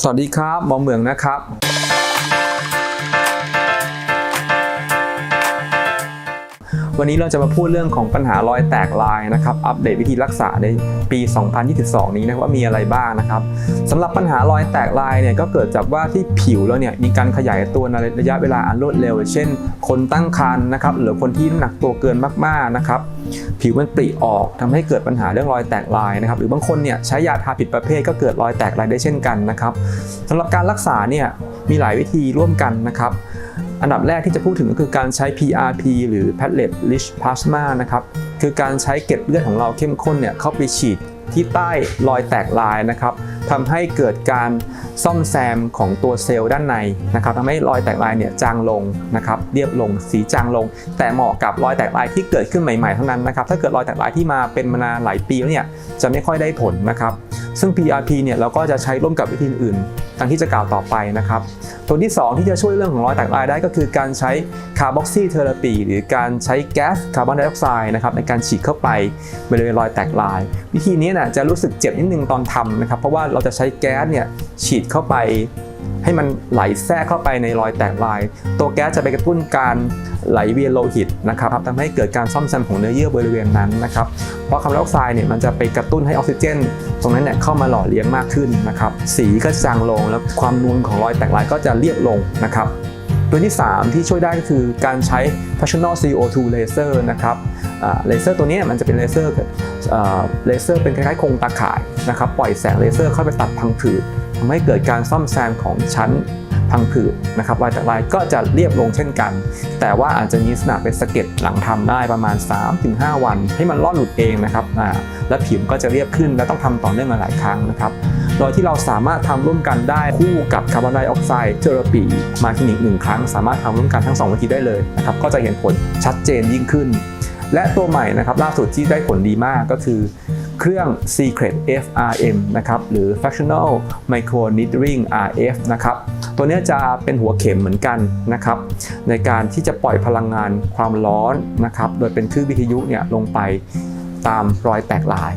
สวัสดีครับหมอเหมืองนะครับ วันนี้เราจะมาพูดเรื่องของปัญหารอยแตกลายนะครับอัปเดตวิธีรักษาในปี 2022 นี้นะว่ามีอะไรบ้างนะครับสำหรับปัญหารอยแตกลายเนี่ยก็เกิดจากว่าที่ผิวแล้วเนี่ยมีการขยายตัวในระยะเวลาอันรวดเร็ว เช่น คนตั้งครรภ์นะครับหรือคนที่น้ำหนักตัวเกินมากๆนะครับผิวมันปริออกทำให้เกิดปัญหาเรื่องรอยแตกลายนะครับหรือบางคนเนี่ยใช้ยาทาผิดประเภทก็เกิดรอยแตกลายได้เช่นกันนะครับสำหรับการรักษาเนี่ยมีหลายวิธีร่วมกันนะครับ อันดับแรกที่จะพูดถึงก็คือการใช้ PRP หรือ Platelet Rich Plasma นะครับ คือการใช้เกล็ดเลือดของเราเข้มข้นเนี่ยเข้าไปฉีดที่ใต้รอยแตกลายนะครับทำให้เกิดการซ่อมแซมของตัวเซลล์ด้านในนะครับทำให้รอยแตกลายเนี่ยจางลงนะครับ เรียบลงสีจางลง แต่เหมาะกับรอยแตกลายที่เกิดขึ้นใหม่ๆเท่านั้นนะครับ ถ้าเกิดรอยแตกลายที่มาเป็นมานานหลายปีแล้วเนี่ยจะไม่ค่อยได้ผลนะครับ ซึ่ง PRP เนี่ยเราก็จะใช้ร่วมกับวิธีอื่น ดังที่จะกล่าวต่อไปนะครับ ตัวที่ 2 ที่จะช่วยเรื่องของรอยแตกลายได้ก็คือการใช้คาร์บอกซีเทอราปีหรือการใช้แก๊สคาร์บอนไดออกไซด์นะครับในการฉีดเข้าไปบริเวณรอยแตกลาย วิธีนี้นะจะรู้สึกเจ็บนิดนึงตอนทำนะครับ เพราะว่าเราจะใช้แก๊สเนี่ยฉีดเข้าไปให้มันไหลแทรกเข้าไปในรอยแตกลาย ตัวแก๊สจะไปกระตุ้นการไหลเวียนโลหิตนะครับทำให้เกิดการซ่อมแซมของเนื้อเยื่อบริเวณนั้นนะครับ เพราะคาร์บอนไดออกไซด์เนี่ยมันจะไปกระตุ้นให้ออกซิเจน ตรงนั้นเนี่ยเข้ามาหล่อเลี้ยงมากขึ้นนะครับ สีก็จางลงแล้วความนูนของรอยแตกลายก็จะเรียบลงนะครับตัวที่ 3 ที่ช่วยได้ก็คือการใช้ fractional CO2 laser นะครับเลเซอร์ตัวนี้มันจะเป็นเลเซอร์เลเซอร์เป็นคล้ายๆโครงตาข่ายนะครับปล่อยแสงเลเซอร์เข้าไปตัดพังผืดทำให้เกิดการซ่อมแซมของชั้น พังผืดนะครับรอยแตกลายก็จะเรียบลงเช่นกัน แต่ว่าอาจจะมีลักษณะเป็นสะเก็ดหลังทำได้ประมาณ 3-5 วัน ให้มันลอดหลุดเองนะครับและผิวก็จะเรียบขึ้นและต้องทำต่อเนื่องหลายครั้งนะครับโดยที่เราสามารถทำร่วมกันได้คู่กับคาร์บอนไดออกไซด์เทอราปีมาคลินิกหนึ่งครั้ง สามารถทำร่วมกันทั้ง 2 วิธีได้เลยนะครับก็จะเห็นผลชัดเจนยิ่งขึ้น และตัวใหม่นะครับล่าสุดที่ได้ผลดีมากก็คือเครื่อง Secret FRM นะครับหรือ Fractional Micro Needling RF นะครับ ตัวนี้จะเป็นหัวเข็มเหมือนกันนะครับ ในการที่จะปล่อยพลังงานความร้อนนะครับ โดยเป็นคลื่นวิทยุเนี่ยลงไปตามรอยแตกลาย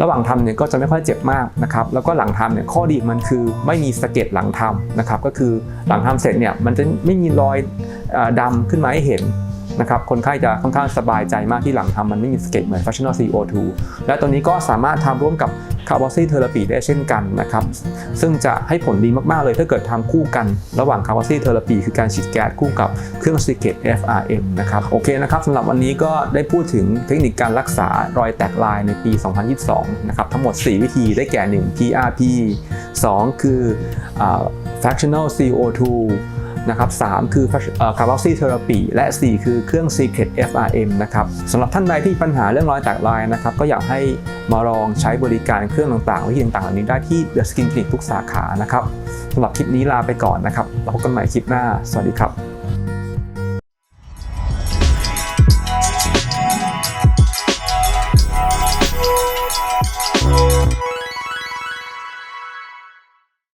ระหว่างทำเนี่ยก็จะไม่ค่อยเจ็บมากนะครับ แล้วก็หลังทำเนี่ยข้อดีมันคือไม่มีสะเก็ดหลังทำนะครับ ก็คือหลังทำเสร็จเนี่ยมันจะไม่มีรอยอดำขึ้นมาให้เห็น นะครับคนไข้จะค่อนข้างสบายใจมากที่หลังทำมันไม่มีสเก็ดเหมือน Fractional CO2 และตัวนี้ก็สามารถทำร่วมกับคาร์บอนซีเทอราปีได้เช่นกันนะครับ ซึ่งจะให้ผลดีมากๆเลยถ้าเกิดทำคู่กันระหว่างคาร์บอนซีเทอราปีคือการฉีดแก๊สคู่กับเครื่อง Secret FRM นะครับโอเคนะครับสำหรับวันนี้ก็ได้พูดถึงเทคนิคการรักษารอยแตกลายในปี 2022 นะครับทั้งหมด 4 วิธีได้แก่ 1 PRP 2 คืออ fractional CO2 นะครับ3คือคาร์บอซีเทอราปีและ 4 คือเครื่อง Secret FRM นะครับสำหรับท่านใดที่ปัญหาเรื่องรอยแตกลายนะครับก็อยากให้มาลองใช้บริการเครื่องต่างๆ วิธีต่างๆเหล่านี้ได้ที่ The Skin Clinic ทุกสาขานะครับสำหรับคลิปนี้ลาไปก่อนนะครับพบกันใหม่คลิปหน้า สวัสดีครับ